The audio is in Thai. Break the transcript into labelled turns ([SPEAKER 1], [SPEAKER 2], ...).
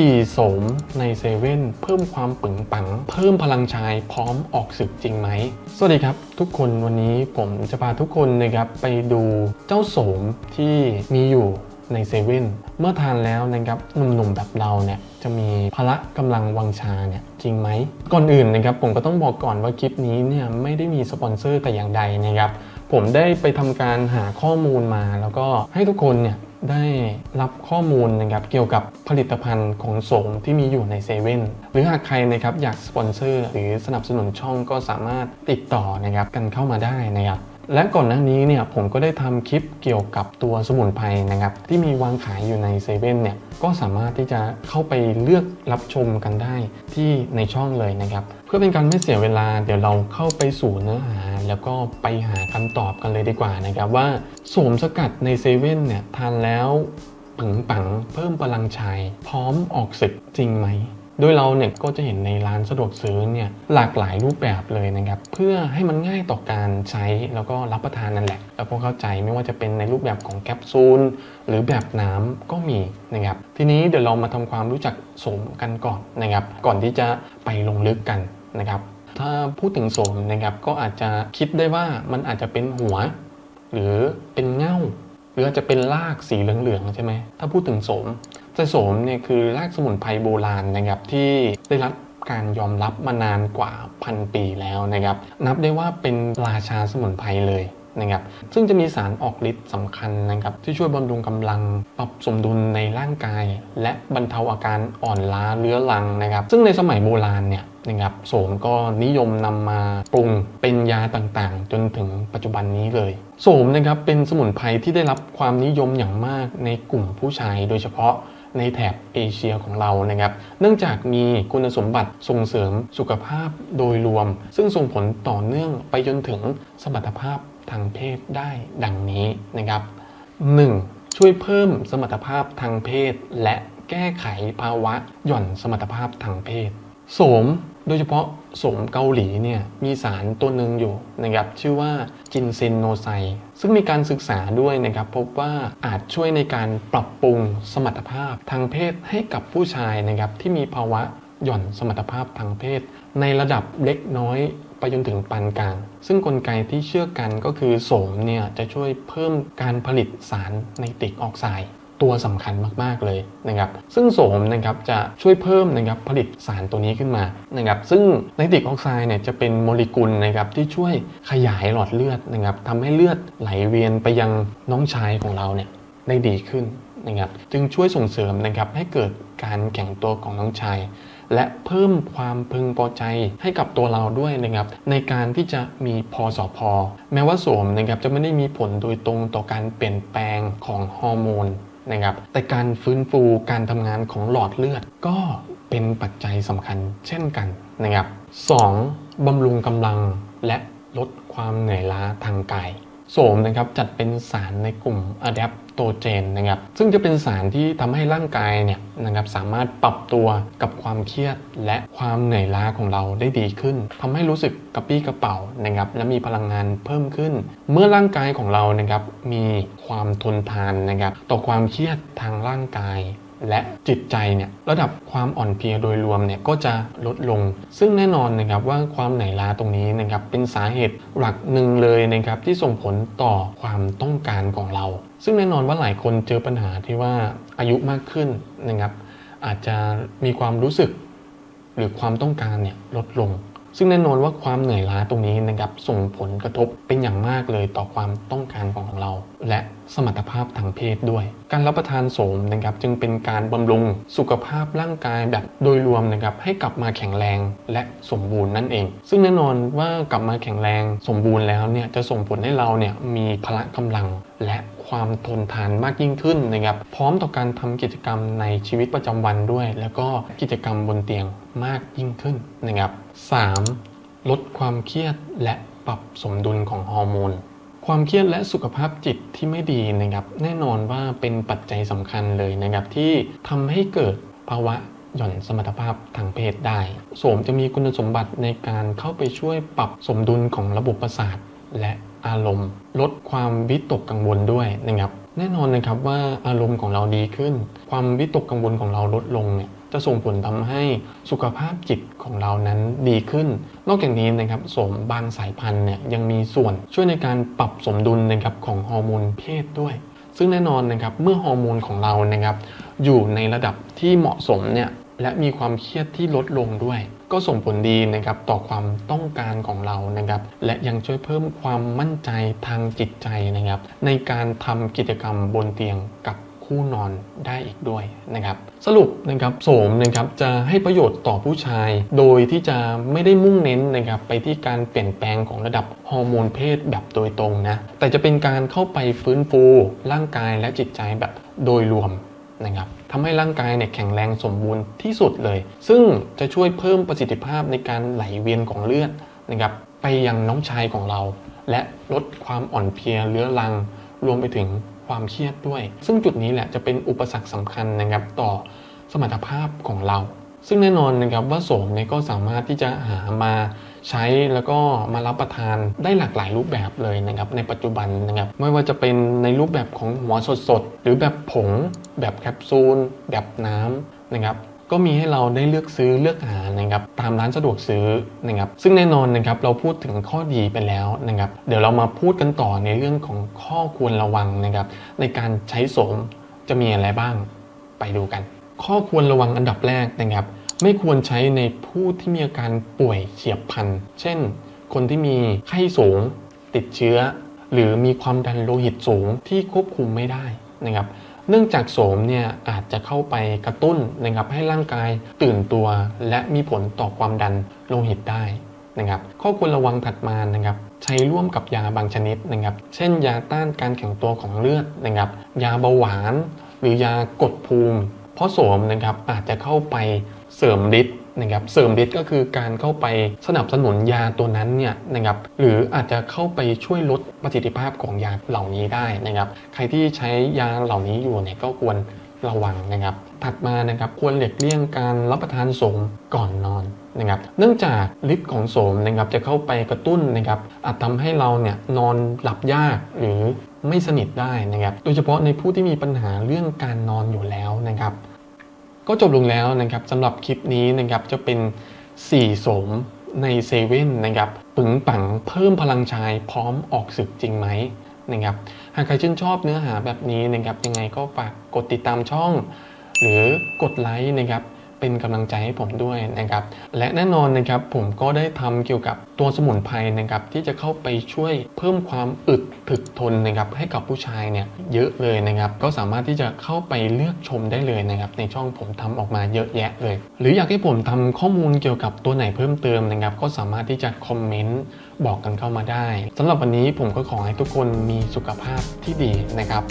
[SPEAKER 1] 4โสมในเซเว่นเพิ่มความปึงปัง เพิ่มพลังชายพร้อมออกศึกจริงไหม สวัสดีครับ ทุกคนวันนี้ผมจะพาทุกคนนะครับไปดูเจ้าโสมที่มีอยู่ในเซเว่นเมื่อทานแล้วนะครับหนุ่มๆแบบเราเนี่ยจะมีพละกำลังวังชาเนี่ยจริงไหม ก่อนอื่นนะครับผมก็ต้องบอกก่อนว่าคลิปนี้เนี่ยไม่ได้มีสปอนเซอร์แต่อย่างใดนะครับผมได้ไปทำการหาข้อมูลมา แล้วก็ให้ทุกคนเนี่ย ได้รับข้อมูลนะครับเกี่ยวกับผลิตภัณฑ์ของโสมที่มีอยู่ในเซเว่นหรือหากใครนะครับอยากสปอนเซอร์หรือสนับสนุนช่องก็สามารถติดต่อนะครับกันเข้ามาได้นะครับและก่อนหน้านี้เนี่ยผมก็ได้ทำคลิปเกี่ยวกับตัวสมุนไพรนะครับที่มีวางขายอยู่ในเซเว่นเนี่ยก็สามารถที่จะเข้าไปเลือกรับชมกันได้ที่ในช่องเลยนะครับ เพื่อเป็นการไม่เสียเวลาเดี๋ยวเราเข้าไปสู่เนื้อหา แล้วก็ไปหาคำตอบกันเลยดีกว่านะครับว่าโสมสกัดในเซเว่นเนี่ยทานแล้วปึงปังเพิ่มพลังชัยพร้อมออกศึกจริงไหมโดยเราเนี่ยก็จะเห็นในร้านสะดวกซื้อเนี่ยหลากหลายรูปแบบเลยนะครับ เพื่อให้มันง่ายต่อการใช้แล้วก็รับประทานนั่นแหละ แล้วก็เข้าใจไม่ว่าจะเป็นในรูปแบบของแคปซูลหรือแบบน้ำก็มีนะครับ ทีนี้เดี๋ยวเรามาทำความรู้จักโสมกันก่อนนะครับ ก่อนที่จะไปลงลึกกันนะครับ ถ้าพูดถึงโสมนะครับก็อาจจะคิดได้ว่ามันอาจจะเป็นหัว หรือเป็นเง่าหรืออาจจะเป็นรากสีเหลืองๆใช่ไหมถ้าพูดถึงโสมจะโสมเนี่ยคือรากสมุนไพรโบราณนะครับที่ได้รับการยอมรับมานานกว่าพันปีแล้วนะครับ นับได้ว่าเป็นราชาสมุนไพรเลย นะครับซึ่งจะมีสารออกฤทธิ์สำคัญนะครับที่ช่วยบำรุงกำลังปรับสมดุลในร่างกาย และบรรเทาอาการอ่อนล้าเรื้อรังนะครับซึ่งในสมัยโบราณเนี่ยนะครับโสมก็นิยมนำมาปรุงเป็นยาต่างๆ จนถึงปัจจุบันนี้เลย โสมนะครับเป็นสมุนไพรที่ได้รับความนิยมอย่างมากในกลุ่มผู้ชายโดยเฉพาะในแถบเอเชียของเรานะครับ เนื่องจากมีคุณสมบัติส่งเสริมสุขภาพโดยรวม ซึ่งส่งผลต่อเนื่องไปจนถึงสมรรถภาพ ทางเพศได้ดังนี้นะครับ 1. ช่วยเพิ่มสมรรถภาพทางเพศ และแก้ไขภาวะหย่อนสมรรถภาพทางเพศโสมโดยเฉพาะโสมเกาหลีเนี่ยมีสารตัวหนึ่งอยู่นะครับชื่อว่าจินเซนโนไซ ซึ่งมีการศึกษาด้วยนะครับพบว่าอาจช่วยในการปรับปรุงสมรรถภาพทางเพศให้กับผู้ชายนะครับที่มีภาวะหย่อนสมรรถภาพทางเพศ ในระดับเล็กน้อย ไปจนถึงปานกลาง ซึ่งกลไกที่เชื่อกันก็คือโสมเนี่ยจะช่วยเพิ่มการผลิตสารไนตริกออกไซด์ตัวสำคัญมากๆเลยนะครับ ซึ่งโสมนะครับจะช่วยเพิ่มนะครับผลิตสารตัวนี้ขึ้นมานะครับ ซึ่งไนตริกออกไซด์เนี่ยจะเป็นโมเลกุลนะครับที่ช่วยขยายหลอดเลือดนะครับทำให้เลือดไหลเวียนไปยังน้องชายของเราเนี่ยได้ดีขึ้นนะครับ จึงช่วยส่งเสริมนะครับให้เกิดการแข็งตัวของน้องชาย และเพิ่มความพึงพอใจให้กับตัวเราด้วยนะครับ ในการที่จะมีพอสอพอแม้ว่าโสมนะครับจะไม่ได้มีผลโดยตรงต่อการเปลี่ยนแปลงของฮอร์โมนนะครับ แต่การฟื้นฟูการทำงานของหลอดเลือดก็เป็นปัจจัยสำคัญเช่นกันนะครับ 2. บำรุงกำลังและลดความเหนื่อยล้าทางกาย โสมนะครับจัดเป็นสารในกลุ่มอะแดปโตเจนนะครับซึ่งจะเป็นสารที่ทำให้ร่างกายเนี่ยนะครับสามารถปรับตัวกับความเครียดและความเหนื่อยล้าของเราได้ดีขึ้นทำให้รู้สึกกระปี้กระเป๋านะครับและมีพลังงานเพิ่มขึ้น เมื่อร่างกายของเรานะครับมีความทนทานนะครับต่อความเครียดทางร่างกาย และจิตใจเนี่ยระดับความอ่อนเพลียโดยรวมเนี่ยก็จะลดลง ซึ่งแน่นอนนะครับว่าความเหนื่อยล้าตรงนี้นะครับเป็นสาเหตุหลักหนึ่งเลยนะครับที่ส่งผลต่อความต้องการของเรา ซึ่งแน่นอนว่าหลายคนเจอปัญหาที่ว่าอายุมากขึ้นนะครับอาจจะมีความรู้สึกหรือความต้องการเนี่ยลดลง ซึ่งแน่นอนว่าความเหนื่อยล้าตรงนี้นะครับส่งผลกระทบเป็นอย่างมากเลยต่อความต้องการของเรา และสมรรถภาพทางเพศด้วย การรับประทานโสมนะครับจึงเป็นการบำรุงสุขภาพร่างกายแบบโดยรวมนะครับให้กลับมาแข็งแรงและสมบูรณ์นั่นเอง ซึ่งแน่นอนว่ากลับมาแข็งแรงสมบูรณ์แล้วเนี่ยจะส่งผลให้เราเนี่ยมีพละกำลังและความทนทานมากยิ่งขึ้นนะครับ พร้อมต่อการทำกิจกรรมในชีวิตประจำวันด้วย แล้วก็กิจกรรมบนเตียงมากยิ่งขึ้นนะครับ 3. ลดความเครียดและปรับสมดุลของฮอร์โมน ความเครียดและสุขภาพจิตที่ไม่ดีนะครับ แน่นอนว่าเป็นปัจจัยสำคัญเลยนะครับ ที่ทำให้เกิดภาวะหย่อนสมรรถภาพทางเพศได้ โสมจะมีคุณสมบัติในการเข้าไปช่วยปรับสมดุลของระบบประสาทและอารมณ์ ลดความวิตกกังวลด้วยนะครับ แน่นอนนะครับว่าอารมณ์ของเราดีขึ้น ความวิตกกังวลของเราลดลงเนี่ย จะส่งผลทำให้สุขภาพจิตของเรานั้นดีขึ้น นอกจากนี้นะครับสมบางสายพันธุ์เนี่ยยังมีส่วนช่วยในการปรับสมดุลนะครับของฮอร์โมนเพศด้วย ซึ่งแน่นอนนะครับเมื่อฮอร์โมนของเรานะครับอยู่ในระดับที่เหมาะสมเนี่ยและมีความเครียดที่ลดลงด้วย ก็ส่งผลดีนะครับต่อความต้องการของเรานะครับ และยังช่วยเพิ่มความมั่นใจทางจิตใจนะครับ ในการทำกิจกรรมบนเตียงกับ คู่นอนได้อีกด้วยนะครับสรุปนะครับโสมนะครับจะให้ประโยชน์ต่อผู้ชาย โดยที่จะไม่ได้มุ่งเน้นนะครับไปที่การเปลี่ยนแปลงของระดับฮอร์โมนเพศแบบโดยตรงนะแต่จะเป็นการเข้าไปฟื้นฟูร่างกายและจิตใจแบบโดยรวมนะครับทำให้ร่างกายเนี่ยแข็งแรงสมบูรณ์ที่สุดเลย ซึ่งจะช่วยเพิ่มประสิทธิภาพในการไหลเวียนของเลือดนะครับไปยังน้องชายของเรา และลดความอ่อนเพลียเรื้อรัง รวมไปถึง ความเครียดด้วย ซึ่งจุดนี้แหละจะเป็นอุปสรรคสำคัญนะครับต่อสมรรถภาพของเรา ซึ่งแน่นอนนะครับว่าโสมเนี่ยก็สามารถที่จะหามาใช้แล้วก็มารับประทานได้หลากหลายรูปแบบเลยนะครับในปัจจุบันนะครับไม่ว่าจะเป็นในรูปแบบของหัวสดๆ หรือแบบผง แบบแคปซูล แบบน้ำนะครับ ก็มีให้เราได้เลือกซื้อเลือกหานะครับตามร้านสะดวกซื้อนะครับซึ่งแน่นอนนะครับเราพูดถึงข้อดีไปแล้วนะครับเดี๋ยวเรามาพูดกันต่อในเรื่องของข้อควรระวังนะครับในการใช้โสมจะมีอะไรบ้างไปดูกัน ข้อควรระวังอันดับแรกนะครับ ไม่ควรใช้ในผู้ที่มีอาการป่วยเฉียบพลันเช่น คนที่มีไข้สูงติดเชื้อ หรือมีความดันโลหิตสูงที่ควบคุมไม่ได้นะครับ เนื่องจากโสมเนี่ยอาจจะเข้าไปกระตุ้นนะครับให้ร่างกายตื่นตัว และมีผลต่อความดันโลหิตได้นะครับข้อควรระวังถัดมานะครับใช้ร่วมกับยาบางชนิดนะครับ เช่น ยาต้านการแข็งตัวของเลือดนะครับ ยาเบาหวาน หรือยากดภูมิ เพราะโสมนะครับอาจจะเข้าไปเสริมฤทธิ์ นะครับเสริมฤทธิ์ก็คือการเข้าไปสนับสนุนยาตัวนั้นเนี่ยนะครับหรืออาจจะเข้าไปช่วยลดประสิทธิภาพของยาเหล่านี้ได้นะครับใครที่ใช้ยาเหล่านี้อยู่เนี่ยก็ควรระวังนะครับ ถัดมานะครับควรหลีกเลี่ยงการรับประทานโสมก่อนนอนนะครับ เนื่องจากฤทธิ์ของโสมนะครับจะเข้าไปกระตุ้นนะครับ อาจทำให้เราเนี่ยนอนหลับยากหรือไม่สนิทได้นะครับ โดยเฉพาะในผู้ที่มีปัญหาเรื่องการนอนอยู่แล้วนะครับ ก็จบลงแล้วนะครับสำหรับคลิปนี้นะครับจะเป็น4โสมในเซเว่นนะครับปึงปังเพิ่มพลังชายพร้อมออกศึกจริงไหมนะครับหากใครชื่นชอบเนื้อหาแบบนี้นะครับยังไงก็ฝากกดติดตามช่อง หรือกดไลค์นะครับ เป็นกำลังใจให้ผมด้วยนะครับและแน่นอนนะครับผมก็ได้ทำเกี่ยวกับตัวสมุนไพรนะครับที่จะเข้าไปช่วยเพิ่มความอึดถึกทนนะครับให้กับผู้ชายเนี่ยเยอะเลยนะครับก็สามารถที่จะเข้าไปเลือกชมได้เลยนะครับในช่องผมทำออกมาเยอะแยะเลย หรืออยากให้ผมทำข้อมูลเกี่ยวกับตัวไหนเพิ่มเติมนะครับก็สามารถที่จะคอมเมนต์บอกกันเข้ามาได้สำหรับวันนี้ผมก็ขอให้ทุกคนมีสุขภาพที่ดีนะครับ